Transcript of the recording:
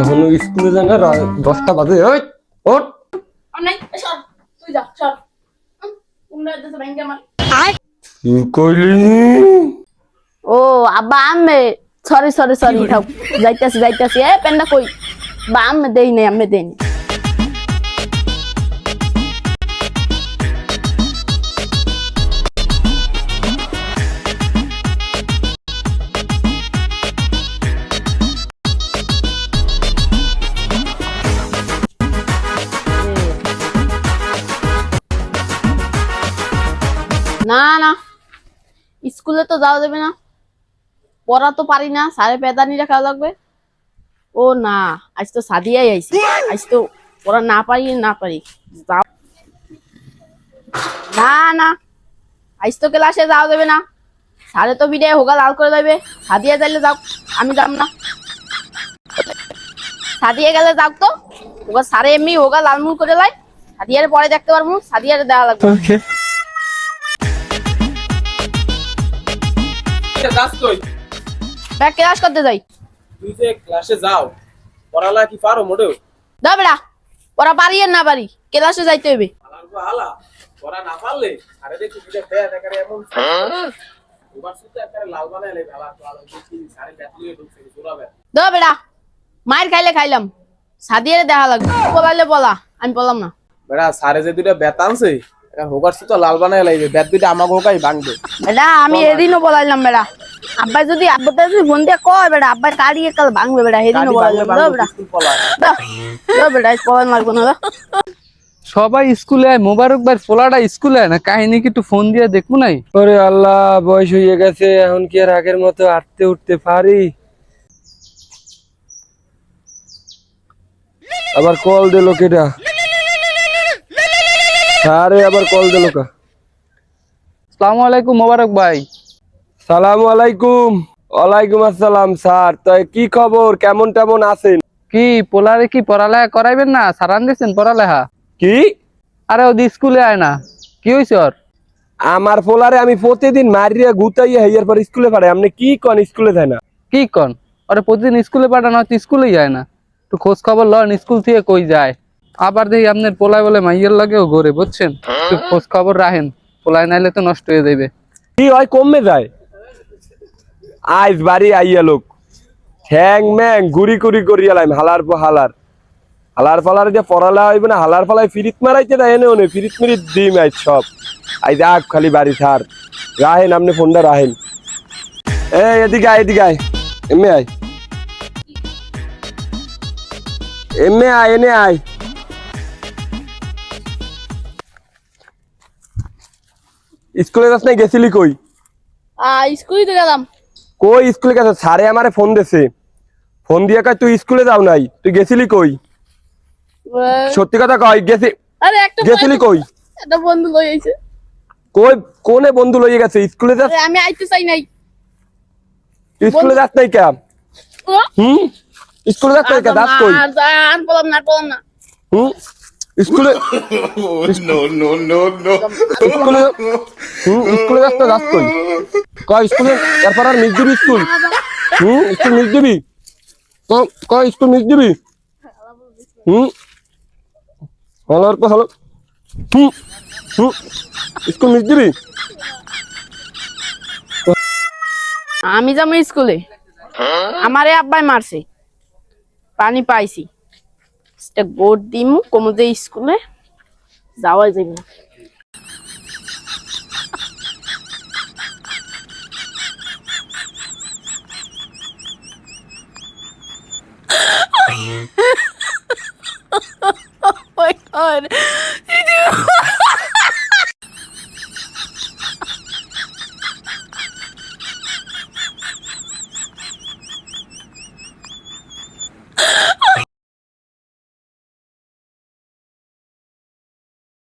এখনও স্কুলে যায় না দশটা বাজে। ওই কি কইলি ও আব্বা আম্মে সরি সরি সরি যাইতাছি যাইতাছি। এ পেন্ডা কই? বা আম্মে দেই নাই আম্মে দেই নাই। না না। স্কুলে তো যাওয়া যাবে না। পড়া তো পারি না সারে পেদানি রাখা লাগবে। ও না, আজ তো সাদিয়াই আইছি। আজ তো পড়া না পারি না পারি। যাও। না না। আজ তো ক্লাসে যাওয়া যাবে না। সারে তো বিদায় হোগা লাল করে দেবে। সাদিয়া যাইলে যাও, আমি যাব না। সাদিয়া গেলে যাও তো। হোগা সারে এমনি হোগা লালমুল করে লাই সাদিয়ারে পরে দেখতে পারব, সাদিয়ারে দেওয়া লাগবে। যাস তুই। ক্লাস করতে যাই। তুই যে ক্লাসে যাও পড়ালা কি পারো মোটেও? দাও বেড়া ওরা পারি আর না পারি ক্লাসে যাইতে হবে আলা পড়া না পারলে আরে দেখি ফেয়া দেখারে এমন মায়ের খাইলে খাইলাম সাদিয়ারে দেখা লাগবে। বলাইলে বলা আমি বললাম না। বেড়া সারে যে দুইটা বেত হোকার সুতো লাল বানাই লাগবে বেত দুইটা আমাকে হোকাই ভাঙবে। বেড়া আমি এদিনও বলাইলাম বেড়া। আব্বাই যদি আব্বাতে যদি ফোন দিয়ে কয় বেড়া আব্বাই কাড়িয়ে কাল ভাঙবে বেড়া এদিনও বলাইলাম। বেড়া। বেড়া লাগবে না সবাই স্কুলে আয় মোবারক ভাই পোলাটা স্কুলে আয় না কাহিনী কি একটু ফোন দিয়ে দেখব নাই? ওরে আল্লাহ বয়স হয়ে গেছে এখন কি আর আগের মতো আটতে উঠতে পারি? আবার কল দিল কেটা আরে আবার কল দিল কা। সালাম আলাইকুম মোবারক ভাই। সালামু আলাইকুম। ওয়ালাইকুম আসসালাম স্যার। তো কি খবর? কেমন তেমন আছেন? কি পোলারে কি পড়ালেখা করাইবেন না? সারান দিয়েছেন পড়ালেখা? কি? আরে ওদি স্কুলে আয় না। কি হয়েছে ওর? আমার পোলারে আমি প্রতিদিন মারিয়া গুতাইয়া হইয়ার পর স্কুলে পাঠাই। আপনি কি কন স্কুলে যায় না? কি কন? ওরে প্রতিদিন স্কুলে পাঠানো হয়তো স্কুলেই যায় না। তো খোঁজ খবর লন স্কুল থেকে কই যায়? আবার দেখি আপনার পোলায় বলে মাইয়ের লাগেও ঘরে, বুঝছেন? খোঁজ খবর রাখেন, পোলায় নাইলে তো নষ্ট হয়ে যাবে কি হয়, কমে যায়। আইস বাড়ি আইয়া লোক। ঠ্যাং ম্যাং, গুড়ি গুড়ি করিয়ালাম হালার পর হালার। হালার ফালার যে পড়ালা হইবে না, হালার ফালায় ফিরিত মারাইতে না এনে ওনে, ফিরিত মিরিত দিম আইস সব। আই যাক খালি বাড়ি ছাড়। রাহেন, আপনি ফোনটা রাহেন। এ এদিকে আয় এদিকে আয়। এমনি আয়। এমনি আয়, এনে আয়। স্কুলে যাস নাই গেছিলি কই? স্কুলে তো গেলাম। কই স্কুলে গেছে স্যারে আমারে ফোন দিছে। ফোন দিয়ে কয় তুই স্কুলে যাও নাই তুই গেছিলি কই? সত্যি কথা কই গেছি আরে একটা গেছিলি কই? একটা বন্ধু লই আইছে। কই কোনে বন্ধু লইয়ে গেছে? স্কুলে যাস আমি আইতে চাই নাই। তুই স্কুলে যাস নাই কেন হুম? স্কুলে যাস নাই কেন যাস কই? আর বললাম না বললাম না। হুম? স্কুলে স্কুলে হুম স্কুলে যাস তো কই? কয় স্কুলে? এরপর আর মিস দিবি স্কুল? হুম স্কুল মিস দিবি? কয় স্কুল মিস দিবি? হুম? হলোর পর হলো হুম হুম স্কুল মিস দিবি? আমি যাব স্কুলে। আমারে আব্বাই মারছে। পানি পাইছি। সেটা গোট দিমু কমতে স্কুলে যাওয়া যাবে Oh my god.